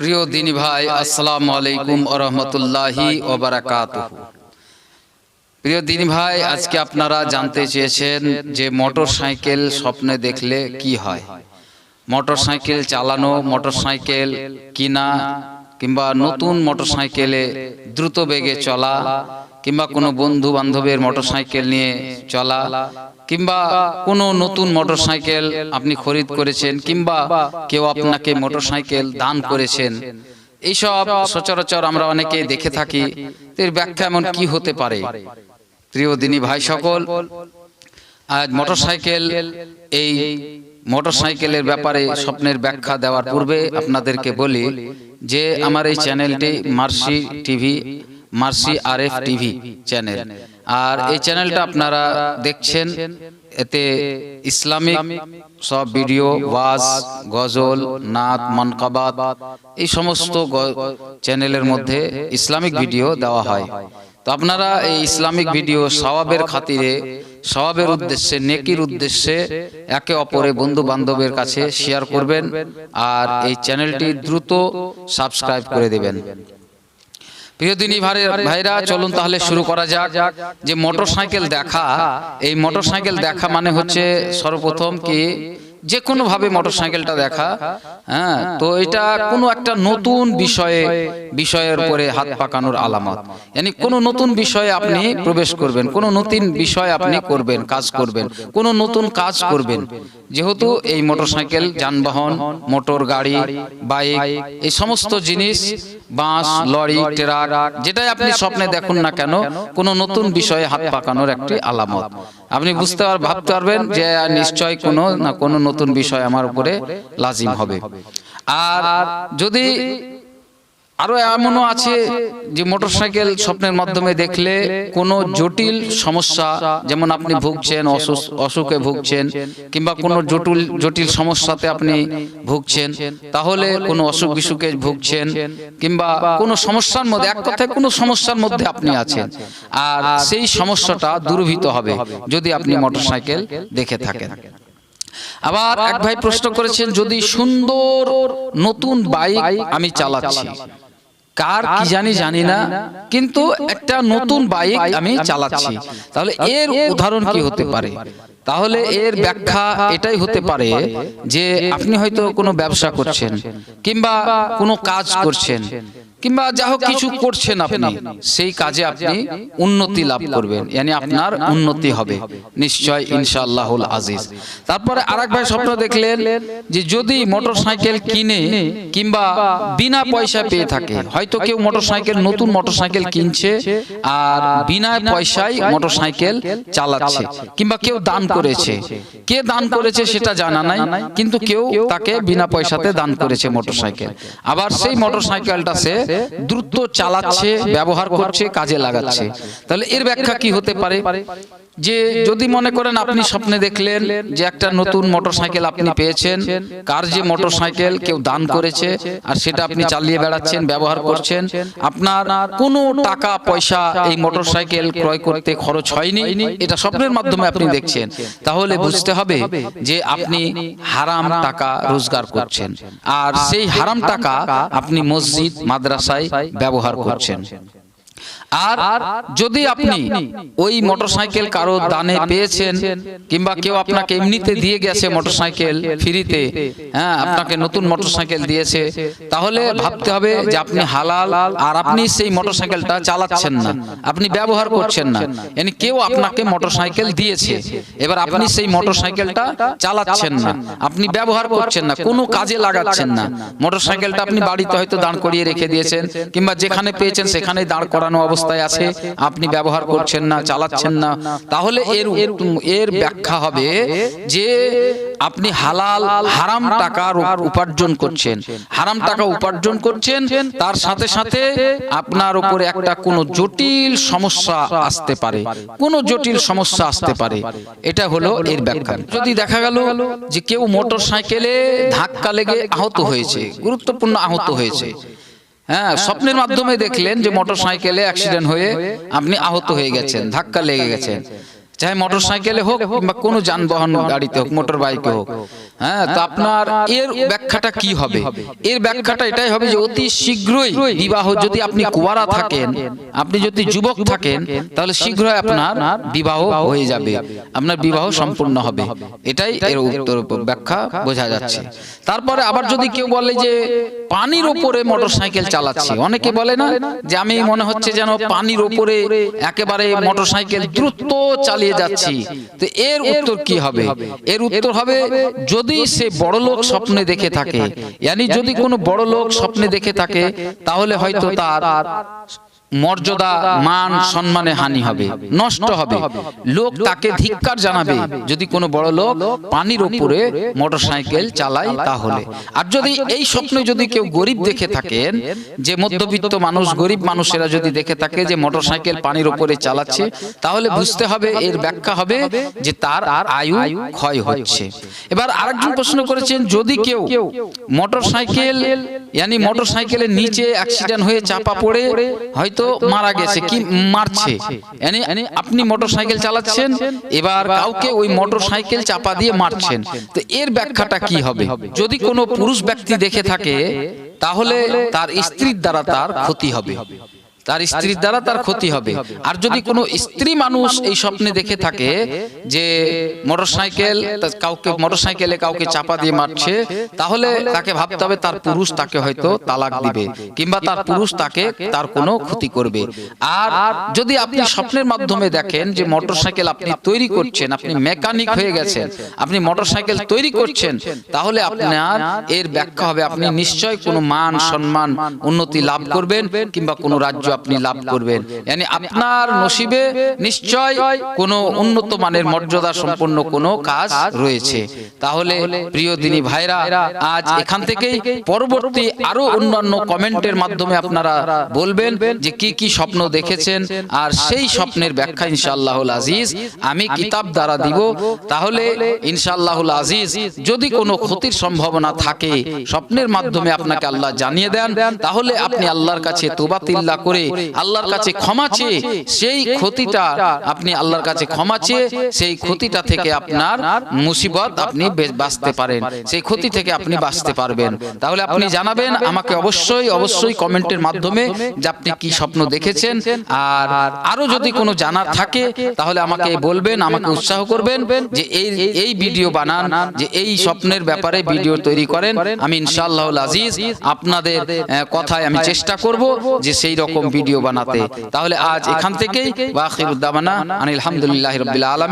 প্রিয় দিনী ভাই, আসসালামু আলাইকুম আরহামতুল্লাহি ওবরাকাত প্রিয় দিনী ভাই, আজকে আপনারা জানতে চেয়েছেন যে মোটর সাইকেল স্বপ্নে দেখলে কি হয়? মোটর সাইকেল চালানো মোটর সাইকেল কিনা কিংবা নতুন মোটর সাইকেলে দ্রুত বেগে চলা কিংবা কোনো বন্ধু বান্ধবের মোটর সাইকেল নিয়ে চলা কিংবা কোনো নতুন মোটর সাইকেল আপনি খরিদ করেছেন কিংবা কেউ আপনাকে মোটর সাইকেল দান করেছেন। এইসব সচরাচর আমরা অনেকে দেখে থাকি। এর ব্যাখ্যা এমন কি হতে পারে? প্রিয় দিনী ভাই সকল আজ মোটর সাইকেল এই মোটর সাইকেলের ব্যাপারে স্বপ্নের ব্যাখ্যা দেওয়ার পূর্বে আপনাদেরকে বলি যে আমার এই চ্যানেলটি মার্সি টিভি মার্সি আর এফ টিভি চ্যানেল। আর এই চ্যানেলটা আপনারা দেখছেন এতে ইসলামিক সব ভিডিও ওয়াজ গজল নাত মনকাবাত এই সমস্ত চ্যানেলের মধ্যে ইসলামিক ভিডিও দেওয়া হয়। তো আপনারা এই ইসলামিক ভিডিও সওয়াবের খাতিরে সওয়াবের উদ্দেশ্যে নেকির উদ্দেশ্যে একে অপরে বন্ধু বান্ধবের কাছে শেয়ার করবেন আর এই চ্যানেলটি দ্রুত সাবস্ক্রাইব করে দেবেন। প্রিয় দিনী ভাইরা- চলুন তাহলে শুরু করা যাক যে মোটর সাইকেল দেখা। এই মোটর সাইকেল দেখা মানে হচ্ছে সর্বপ্রথম কি যে কোনো ভাবে মোটর সাইকেলটা দেখা। হ্যাঁ তো এটা কোনো একটা নতুন বিষয়ে বিষয়ের উপরে হাত পাকানোর আলামত। yani কোনো নতুন বিষয়ে আপনি প্রবেশ করবেন, কোনো নতুন বিষয় আপনি করবেন, কাজ করবেন, কোনো নতুন কাজ করবেন। যেহেতু এই মোটর সাইকেল যানবাহন, মোটর, গাড়ি বাইক এই সমস্ত জিনিস বাস লরি ট্রাক যেটাই আপনি স্বপ্নে দেখুন না কেন কোনো নতুন বিষয়ে হাত পাকানোর একটি আলামত। আপনি বুঝতে পার ভাবতে পারবেন যে নিশ্চয় কোনো না কোনো নতুন বিষয় আমার উপরে লাজিম হবে। আর যদি আরও এমনও আছে যে মোটরসাইকেল স্বপ্নের মাধ্যমে দেখলে কোনো জটিল সমস্যা যেমন আপনি ভুগছেন অসুখে ভুগছেন কিংবা কোনো জটিল জটিল সমস্যাতে আপনি ভুগছেন তাহলে কোনো অসুখ বিসুখে ভুগছেন কিংবা কোনো সমস্যার মধ্যে এক কথায় কোনো সমস্যার মধ্যে আপনি আছেন। আর সেই সমস্যাটা দূরভূত হবে যদি আপনি মোটরসাইকেল দেখে থাকেন। আবার এক ভাই প্রশ্ন করেছেন যদি সুন্দর নতুন বাইক আমি চালাচ্ছি কার কি জানি জানি না কিন্তু একটা নতুন বাইক আমি চালাচ্ছি। তাহলে এর উদাহরণ কি হতে পারে? তাহলে এর ব্যাখ্যা এটাই হতে পারে যে আপনি হয়তো কোনো ব্যবসা করছেন কিংবা কোনো কাজ করছেন। কিংবা যা হোক কিছু করছেন আপনি সেই কাজে আপনি উন্নতি লাভ করবেন। yani আপনার উন্নতি হবে। নিশ্চয় ইনশাআল্লাহুল আজিজ। তারপরে আরেক ভাই স্বপ্ন দেখলেন যে যদি মোটর সাইকেল কিনে কিংবা বিনা পয়সা পেয়ে থাকে। হয়তো কেউ মোটর সাইকেল নতুন মোটর সাইকেল কিনছে আর বিনা পয়সায় মোটরসাইকেল চালাচ্ছে। কিংবা কেউ দান করেছে। কে দান করেছে সেটা জানা নাই। কিন্তু কেউ তাকে বিনা পয়সাতে দান করেছে মোটরসাইকেল। আবার সেই মোটরসাইকেলটা সে দ্রুত চালাচ্ছে ব্যবহার করছে কাজে লাগাচ্ছে। তাহলে এর ব্যাখ্যা কি হতে পারে? যে যদি মনে করেন আপনি স্বপ্নে দেখলেন যে একটা নতুন মোটরসাইকেল আপনি পেয়েছেন কার যে মোটরসাইকেল কেউ দান করেছে আর সেটা আপনি চালিয়ে বেড়াচ্ছেন ব্যবহার করছেন আপনার কোনো টাকা পয়সা এই মোটরসাইকেল ক্রয় করতে খরচ হয়নি। এটা স্বপ্নের মাধ্যমে আপনি দেখছেন। তাহলে বুঝতে হবে যে আপনি হারাম টাকা রোজগার করছেন। আর সেই হারাম টাকা আপনি মসজিদ মাদ্রাসায় ব্যবহার করছেন। আর যদি আপনি ওই মোটরসাইকেল কারও দানে পেয়েছেন কিংবা কেউ আপনাকে এমনিতে দিয়ে গেছে মোটরসাইকেল ফ্রিতে হ্যাঁ আপনাকে নতুন মোটরসাইকেল দিয়েছে, তাহলে ভাবতে হবে যে আপনি হালাল আর আপনি সেই মোটরসাইকেলটা চালাচ্ছেন না, আপনি ব্যবহার করছেন না। yani কেউ আপনাকে মোটরসাইকেল দিয়েছে, এবার আপনি সেই মোটরসাইকেলটা চালাচ্ছেন না, আপনি ব্যবহার করছেন না, কোনো কাজে লাগাচ্ছেন না। মোটরসাইকেলটা আপনি বাড়িতে হয়তো দাঁড় করিয়ে রেখে দিয়েছেন, কিংবা যেখানে পেয়েছেন সেখানেই দাঁড় করানো অবস্থায় আছে, আপনি ব্যবহার করছেন না, চালাচ্ছেন না, তাহলে এর এর ব্যাখ্যা হবে যে আপনি হালাল, হারাম টাকা উপার্জন করছেন। হারাম টাকা উপার্জন করছেন, তার সাথে সাথে আপনার উপরে একটা কোনো জটিল সমস্যা আসতে পারে। কোনো জটিল সমস্যা আসতে পারে। এটা হলো এর ব্যাখ্যা। যদি দেখা গেল যে কেউ মোটর সাইকেলে ধাক্কা লেগে আহত হয়েছে, গুরুত্বপূর্ণ আহত হয়েছে হ্যাঁ স্বপ্নের মাধ্যমে দেখলেন যে মোটর সাইকেলে অ্যাক্সিডেন্ট হয়ে আপনি আহত হয়ে গেছেন ধাক্কা লেগে গেছেন। চাহে মোটর সাইকেলে হোক বা কোনো যানবাহন গাড়িতে হোক মোটর বাইকে হোক। হ্যাঁ তো আপনার এর ব্যাখ্যাটা কি হবে? এর ব্যাখ্যাটা এটাই হবে যে অতি শীঘ্রই বিবাহ যদি আপনি কুয়ারা থাকেন, আপনি যদি যুবক থাকেন, তাহলে শীঘ্রই আপনার বিবাহ হয়ে যাবে, আপনার বিবাহ সম্পূর্ণ হবে। এটাই এর উত্তর ব্যাখ্যা বোঝা যাচ্ছে। তারপরে আবার যদি কেউ বলে যে পানির ওপরে মোটরসাইকেল চালাচ্ছে, অনেকে বলে না যে আমি মনে হচ্ছে যেন পানির ওপরে একেবারে মোটরসাইকেল দ্রুত চালিয়ে যাচ্ছি। তো এর উত্তর কি হবে? এর উত্তর হবে, যদি সে বড় লোক স্বপ্নে দেখে থাকে ইয়ানি যদি কোনো বড় লোক স্বপ্নে দেখে থাকে তাহলে হয়তো তার মর্যাদা মান সম্মানে হানি হবে। নষ্ট হবে। লোক তাকে ধিক্কার জানাবে। যদি কোনো বড় লোক পানির উপরে মোটরসাইকেল চালায় তাহলে। আর যদি এই স্বপ্নে যদি কেউ গরিব দেখে থাকেন যে মধ্যবিত্ত মানুষ গরিব মানুষেরা যদি দেখে থাকে যে মোটরসাইকেল পানির উপরে চালাচ্ছে তাহলে বুঝতে হবে এর ব্যাখ্যা হবে যে তার আর আয়ু ক্ষয় হচ্ছে। এবার আরেকজন প্রশ্ন করেছেন যদি কেউ মোটরসাইকেল ইয়ানি মোটরসাইকেলের নিচে অ্যাক্সিডেন্ট হয়ে চাপা পড়ে হয়তো মারা গেছে কি মারছে? আপনি মোটরসাইকেল চালাচ্ছেন এবার কাউকে ওই মোটরসাইকেল চাপা দিয়ে মারছেন। তো এর ব্যাখ্যাটা কি হবে? যদি কোনো পুরুষ ব্যক্তি দেখে থাকে তাহলে তার স্ত্রীর দ্বারা তার ক্ষতি হবে। তার স্ত্রীর দ্বারা তার ক্ষতি হবে। আর যদি কোনো স্ত্রী মানুষ এই স্বপ্নে দেখে থাকে যে মোটরসাইকেল কাউকে মোটরসাইকেলে কাউকে চাপা দিয়ে মারছে তাহলে তাকে ভাবতে হবে তার পুরুষ তাকে হয়তো তালাক দিবে কিংবা তার পুরুষ তাকে তার কোনো ক্ষতি করবে। আর যদি আপনি স্বপ্নের মাধ্যমে দেখেন যে মোটরসাইকেল আপনি তৈরি করছেন আপনি মেকানিক হয়ে গেছেন আপনি মোটরসাইকেল তৈরি করছেন তাহলে আপনার এর ব্যাখ্যা হবে আপনি নিশ্চয় কোনো মান সম্মান উন্নতি লাভ করবেন কিংবা কোনো রাজ্য আপনি লাভ করবেন। yani আপনার নসিবে নিশ্চয় কোনো উন্নত মানের মর্যাদা সম্পন্ন কোনো কাজ রয়েছে। তাহলে প্রিয় দিনী ভাইরা আজ এখান থেকেই পরবর্তী আরও অন্যান্য কমেন্টের মাধ্যমে আপনারা বলবেন যে কি কি স্বপ্ন দেখেছেন। আর সেই স্বপ্নের ব্যাখ্যা ইনশাআল্লাহুল আজিজ আমি কিতাব দ্বারা দিব। তাহলে ইনশাআল্লাহুল আজিজ যদি কোনো ক্ষতির সম্ভাবনা থাকে স্বপ্নের মাধ্যমে আপনাকে আল্লাহ জানিয়ে দেন। তাহলে আপনি আল্লাহর কাছে তোবাতিল্লা করে আল্লাহর কাছে ক্ষমা চেয়ে সেই ক্ষতিটা আপনি আল্লাহর কাছে ক্ষমা চেয়ে সেই ক্ষতিটা থেকে আপনার মুসিবত আপনি বাঁচতে পারেন। সেই ক্ষতি থেকে আপনি বাঁচতে পারবেন। তাহলে আপনি জানাবেন আমাকে অবশ্যই অবশ্যই কমেন্টের মাধ্যমে যে আপনি কি স্বপ্ন দেখেছেন আর আরও যদি কোনো জানার থাকে তাহলে আমাকে বলবেন আমাকে উৎসাহ করবেন যে এই এই ভিডিও বানান যে এই স্বপ্নের ব্যাপারে ভিডিও তৈরি করেন। আমি ইনশাআল্লাহ আজিজ আপনাদের কথায় আমি চেষ্টা করব যে সেই রকম ভিডিও বানাতে। তাহলে আজ এখান থেকেই আনিল হামদুলিল্লাহি রবিল্লা আলামিন।